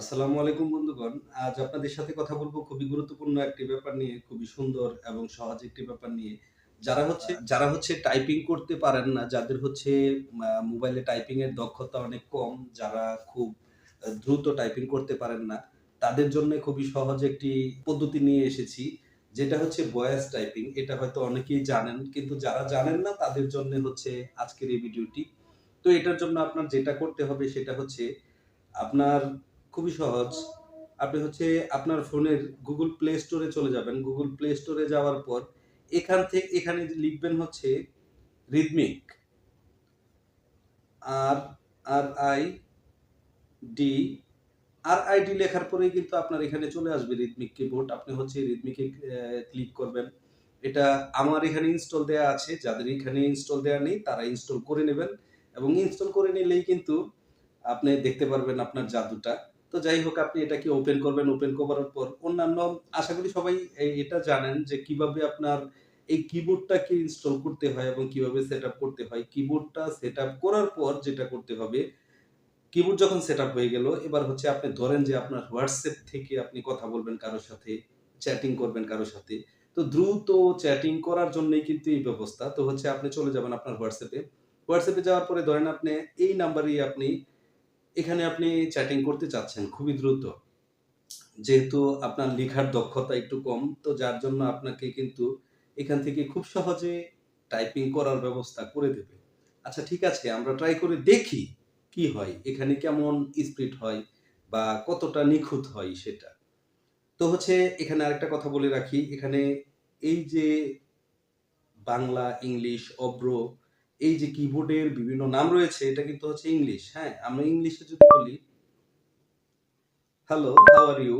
আসসালামু আলাইকুম বন্ধুগণ। আজ আপনাদের সাথে কথা বলব খুবই গুরুত্বপূর্ণ একটি ব্যাপার নিয়ে, খুবই সুন্দর এবং সহজ একটি ব্যাপার নিয়ে। যারা হচ্ছে যারা হচ্ছে টাইপিং করতে পারেন না, যাদের হচ্ছে মোবাইলে টাইপিং এর দক্ষতা অনেক কম, যারা খুব দ্রুত টাইপিং করতে পারেন না, তাদের জন্য খুবই সহজ একটি পদ্ধতি নিয়ে এসেছি। যেটা হচ্ছে ভয়েস টাইপিং। এটা হয়তো অনেকেই জানেন। কিন্তু যারা জানেন না তাদের জন্য হচ্ছে আজকের এই ভিডিওটি। তো এটার জন্য আপনার যেটা করতে হবে সেটা হচ্ছে আপনার খুবই সহজ। আপনি হচ্ছে আপনার ফোনের গুগল প্লে স্টোরে চলে যাবেন। গুগল প্লে স্টোরে যাওয়ার পর এখান থেকে এখানে লিখবেন হচ্ছে Ridmik. R, R I D, R I D লেখার পরেই কিন্তু আপনার এখানে চলে আসবে রিদমিক কিবোর্ড। আপনি হচ্ছে রিদমিকে ক্লিক করবেন। এটা আমার এখানে ইনস্টল দেয়া আছে। যাদের এখানে ইনস্টল দেয়া নেই তারা ইনস্টল করে নেবেন এবং ইনস্টল করে নিলেই কিন্তু আপনি দেখতে পারবেন আপনার জাদুটা। তো যাই হোক আপনি এটাকে ওপেন করবেন। ওপেন করার পর অন্যান্য আশা করি সবাই এটা জানেন যে কীভাবে আপনার এই কিবোর্ডটাকে ইনস্টল করতে হয় এবং কীভাবে সেটআপ করতে হয়। কিবোর্ডটা সেটআপ করার পর যেটা করতে হবে, কিবোর্ড যখন সেটআপ হয়ে গেল, এবার হচ্ছে আপনি ধরেন যে আপনার WhatsApp থেকে আপনি কথা বলবেন কারও সাথে, চ্যাটিং করবেন কারও সাথে। তো দ্রুত চ্যাটিং করার জন্যই কিন্তু এই ব্যবস্থা। তো হচ্ছে আপনি চলে যাবেন আপনার হোয়াটসঅ্যাপে হোয়াটসঅ্যাপে যাওয়ার পরে ধরেন আপনি এই নাম্বারেই আপনি এখানে আপনি চ্যাটিং করতে চাচ্ছেন খুবই দ্রুত। যেহেতু আপনার লিখার দক্ষতা একটু কম, তো যার জন্য আপনাকে কিন্তু এখান থেকে খুব সহজে টাইপিং করার ব্যবস্থা করে দেবে। আচ্ছা ঠিক আছে আমরা ট্রাই করে দেখি কি হয়। এখানে কেমন স্পিড হয় বা কতটা নিখুঁত হয় সেটা। তো হচ্ছে এখানে আরেকটা কথা বলে রাখি। এখানে এই যে বাংলা, ইংলিশ, অব্র এই যে কিবোর্ডের বিভিন্ন নাম রয়েছে এটা কিন্তু হচ্ছে ইংলিশ, হ্যাঁ? আমরা ইংলিশে যদি বলি হ্যালো, হাউ আর ইউ?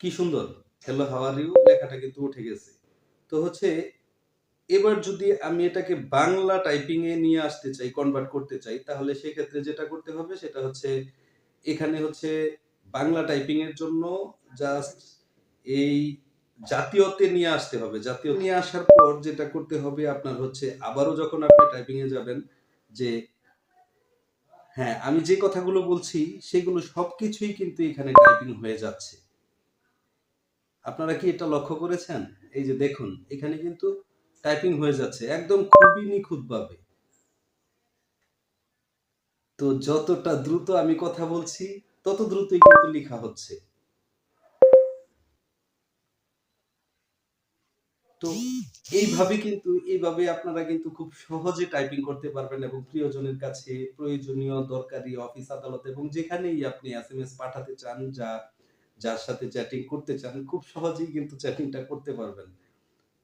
কি সুন্দর! হ্যালো, হাউ আর ইউ লেখাটা কিন্তু উঠে গেছে। তো হচ্ছে এবার যদি আমি এটাকে বাংলা টাইপিং এ নিয়ে আসতে চাই, কনভার্ট করতে চাই, তাহলে সেক্ষেত্রে যেটা করতে হবে সেটা হচ্ছে এখানে হচ্ছে বাংলা টাইপিং এর জন্য জাস্ট এই জাতীয়তে নিয়ে আসতে হবে। জাতীয় নিয়ে আসার পর যেটা করতে হবে আপনার হচ্ছে আবারও যখন আপনি টাইপিং এ যাবেন যে হ্যাঁ, আমি যে কথাগুলো বলছি সেগুলো সবকিছুই কিন্তু এখানে টাইপিং হয়ে যাচ্ছে। আপনারা কি এটা লক্ষ্য করেছেন? এই যে দেখুন, এখানে কিন্তু টাইপিং হয়ে যাচ্ছে একদম খুবই নিখুঁতভাবে। তো যতটা দ্রুত আমি কথা বলছি, তত দ্রুতই কিন্তু লেখা হচ্ছে। তো এইভাবে কিন্তু, এইভাবে আপনারা কিন্তু খুব সহজে টাইপিং করতে পারবেন এবং প্রিয়জনের কাছে প্রয়োজনীয়, দরকারি অফিস আদালত এবং যেখানেই আপনি এসএমএস পাঠাতে চান, যা, যার সাথে চ্যাটিং করতে চান, খুব সহজেই কিন্তু চ্যাটিংটা করতে পারবেন।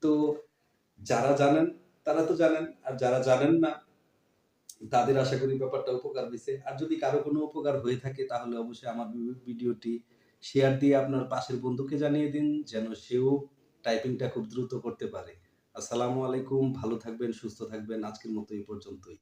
তো যারা জানেন, তারা তো জানেন। আর যারা জানেন না, তাদের আশা করি ব্যাপারটা উপকার হইছে। আর যদি কারও কোনো উপকার হয়ে থাকে, তাহলে অবশ্যই আমার ভিডিওটি শেয়ার দিয়ে আপনার পাশের বন্ধুকে জানিয়ে দিন, যেন সেও টাইপিংটা খুব দ্রুত করতে পারে। আসসালামু আলাইকুম। ভালো থাকবেন, সুস্থ থাকবেন। আজকের মতো এই পর্যন্তই।